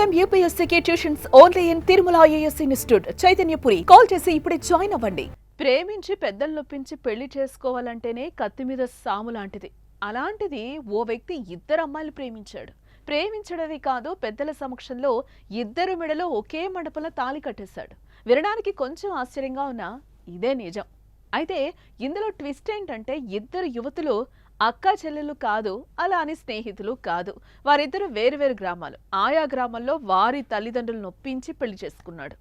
Time యూపీఎస్సీకి tuitions only in Tirumala IAS institute Chaitanyapuri call చేసి ఇప్పుడే join అవ్వండి. ప్రేమించి పెద్దలు నొప్పించి పెళ్ళి చేసుకోవాలంటేనే కత్తి మీద సాము లాంటిది. అలాంటిది ఓ వ్యక్తి ఇద్దరు అమ్మాయిలు ప్రేమించాడు. ప్రేమించడమే కాదు పెద్దల సమక్షంలో ఇద్దరు మెడలో ఒకే మండపంలో తాళి కట్టేశాడు. వినడానికి కొంచెం ఆశ్చర్యంగా ఉన్నా ఇదే నిజం. అయితే ఇందులో ట్విస్ట్ ఏంటంటే ఇద్దరు యువతులు అక్క చెల్లెలు కాదు అలా అని స్నేహితులు కాదు. వారిద్దరు వేరువేరు గ్రామాలు. ఆయా గ్రామాల్లో వారి తల్లిదండ్రులను ఒప్పించి పెళ్ళి చేసుకున్నాడు.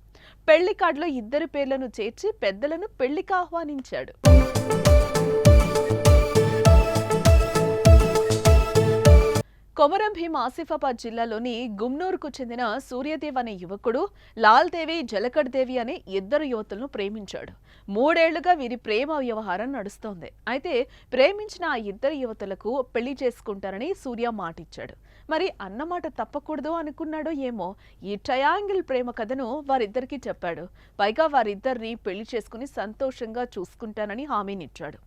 పెళ్ళి కార్డులో ఇద్దరి పేర్లను చేర్చి పెద్దలను పెళ్ళికి ఆహ్వానించాడు. కొమరం భీం ఆసిఫాబాద్ జిల్లాలోని గుమ్నూరుకు చెందిన సూర్యదేవ్ అనే యువకుడు లాల్దేవి జలకడ్దేవి అనే ఇద్దరు యువతులను ప్రేమించాడు. మూడేళ్ళుగా వీరి ప్రేమ వ్యవహారం నడుస్తోంది. అయితే ప్రేమించిన ఆ ఇద్దరు యువతులకు పెళ్ళి చేసుకుంటారని సూర్య మాటిచ్చాడు. మరి అన్నమాట తప్పకూడదు అనుకున్నాడో ఏమో ఈ ట్రయాంగిల్ ప్రేమ కథను వారిద్దరికీ చెప్పాడు. పైగా వారిద్దరిని పెళ్ళి చేసుకుని సంతోషంగా చూసుకుంటానని హామీనిచ్చాడు.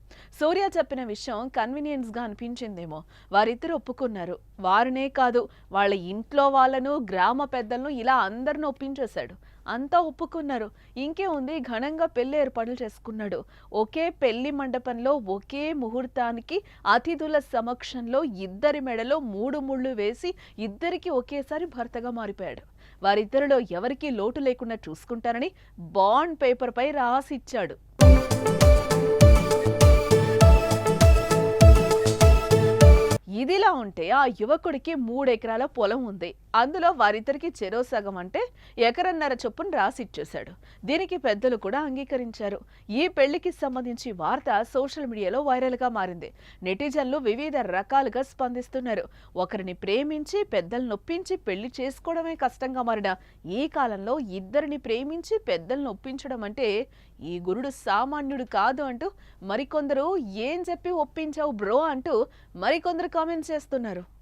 సూర్య చెప్పిన విషయం కన్వీనియన్స్గా అనిపించిందేమో. వారిద్దరు ఒప్పుకున్నారు. వారినే కాదు వాళ్ళ ఇంట్లో వాళ్ళను గ్రామ పెద్దలను ఇలా అందరిని ఒప్పించేశాడు. అంతా ఒప్పుకున్నారు. ఇంకే ఉంది ఘనంగా పెళ్ళి ఏర్పాట్లు చేసుకున్నాడు. ఒకే పెళ్ళి మండపంలో ఒకే ముహూర్తానికి అతిథుల సమక్షంలో ఇద్దరి మెడలో మూడు ముళ్ళు వేసి ఇద్దరికి ఒకేసారి భర్తగా మారిపోయాడు. వారిద్దరిలో ఎవరికీ లోటు లేకుండా చూసుకుంటారని బాండ్ పేపర్పై రాసిచ్చాడు. ఇదిలా ఉంటే ఆ యువకుడికి మూడెకరాల పొలం ఉంది. అందులో వారిద్దరికి చెరో సగం అంటే ఎకరన్నర చొప్పున రాసిచ్చేశాడు. దీనికి పెద్దలు కూడా అంగీకరించారు. ఈ పెళ్ళికి సంబంధించి వార్త సోషల్ మీడియాలో వైరల్గా మారింది. నెటిజన్లు వివిధ రకాలుగా స్పందిస్తున్నారు. ఒకరిని ప్రేమించి పెద్దలు నొప్పించి పెళ్ళి చేసుకోవడమే కష్టంగా మారిన ఈ కాలంలో ఇద్దరిని ప్రేమించి పెద్దలను ఒప్పించడం అంటే ఈ గురుడు సామాన్యుడు కాదు అంటూ మరికొందరు ఏం చెప్పి ఒప్పించావు బ్రో అంటూ మరికొందరు కామెంట్ చేస్తున్నారు?